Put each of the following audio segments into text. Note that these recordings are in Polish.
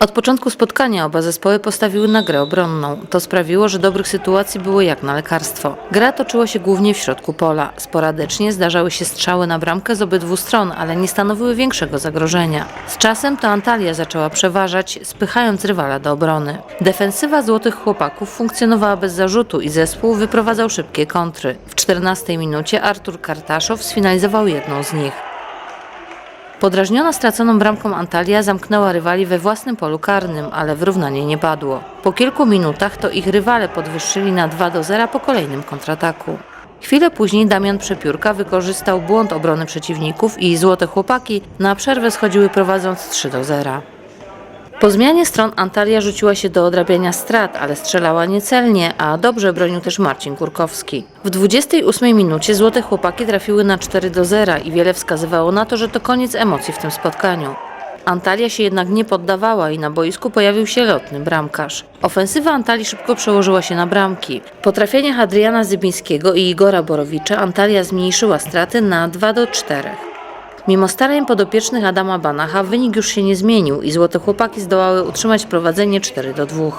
Od początku spotkania oba zespoły postawiły na grę obronną. To sprawiło, że dobrych sytuacji było jak na lekarstwo. Gra toczyła się głównie w środku pola. Sporadycznie zdarzały się strzały na bramkę z obydwu stron, ale nie stanowiły większego zagrożenia. Z czasem to Antalya zaczęła przeważać, spychając rywala do obrony. Defensywa złotych chłopaków funkcjonowała bez zarzutu i zespół wyprowadzał szybkie kontry. W 14 minucie Artur Kartaszow sfinalizował jedną z nich. Podrażniona straconą bramką Antalya zamknęła rywali we własnym polu karnym, ale wyrównanie nie padło. Po kilku minutach to ich rywale podwyższyli na 2 do 0 po kolejnym kontrataku. Chwilę później Damian Przepiórka wykorzystał błąd obrony przeciwników i złote chłopaki na przerwę schodziły prowadząc 3 do 0. Po zmianie stron Antalya rzuciła się do odrabiania strat, ale strzelała niecelnie, a dobrze bronił też Marcin Kurkowski. W 28 minucie złote chłopaki trafiły na 4 do 0 i wiele wskazywało na to, że to koniec emocji w tym spotkaniu. Antalya się jednak nie poddawała i na boisku pojawił się lotny bramkarz. Ofensywa Antalii szybko przełożyła się na bramki. Po trafieniach Adriana Zybińskiego i Igora Borowicza Antalya zmniejszyła straty na 2 do 4. Mimo starań podopiecznych Adama Banacha wynik już się nie zmienił i złote chłopaki zdołały utrzymać prowadzenie 4 do 2.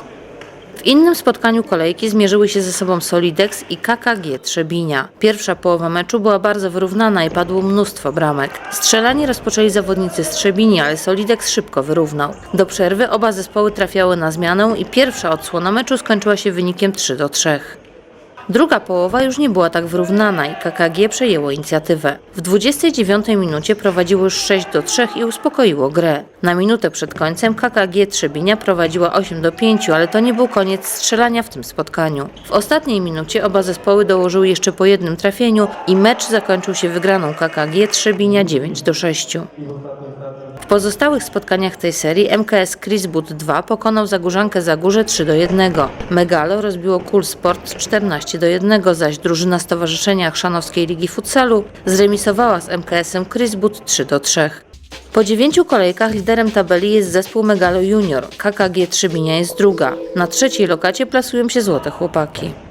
W innym spotkaniu kolejki zmierzyły się ze sobą Solidex i KKG Trzebinia. Pierwsza połowa meczu była bardzo wyrównana i padło mnóstwo bramek. Strzelanie rozpoczęli zawodnicy z Trzebini, ale Solidex szybko wyrównał. Do przerwy oba zespoły trafiały na zmianę i pierwsza odsłona meczu skończyła się wynikiem 3 do 3. Druga połowa już nie była tak wyrównana i KKG przejęło inicjatywę. W 29 minucie prowadziło już 6 do 3 i uspokoiło grę. Na minutę przed końcem KKG Trzebinia prowadziła 8 do 5, ale to nie był koniec strzelania w tym spotkaniu. W ostatniej minucie oba zespoły dołożyły jeszcze po jednym trafieniu i mecz zakończył się wygraną KKG Trzebinia 9 do 6. Pozostałych spotkaniach tej serii MKS Krisbut 2 pokonał Zagórzankę Zagórze 3 do 1. Megalo rozbiło Kul Sport 14 do 1, zaś drużyna Stowarzyszenia Chrzanowskiej Ligi Futsalu zremisowała z MKS-em Krisbut 3 do 3. Po dziewięciu kolejkach liderem tabeli jest zespół Megalo Junior. KKG Trzebinia jest druga. Na trzeciej lokacie plasują się Złote Chłopaki.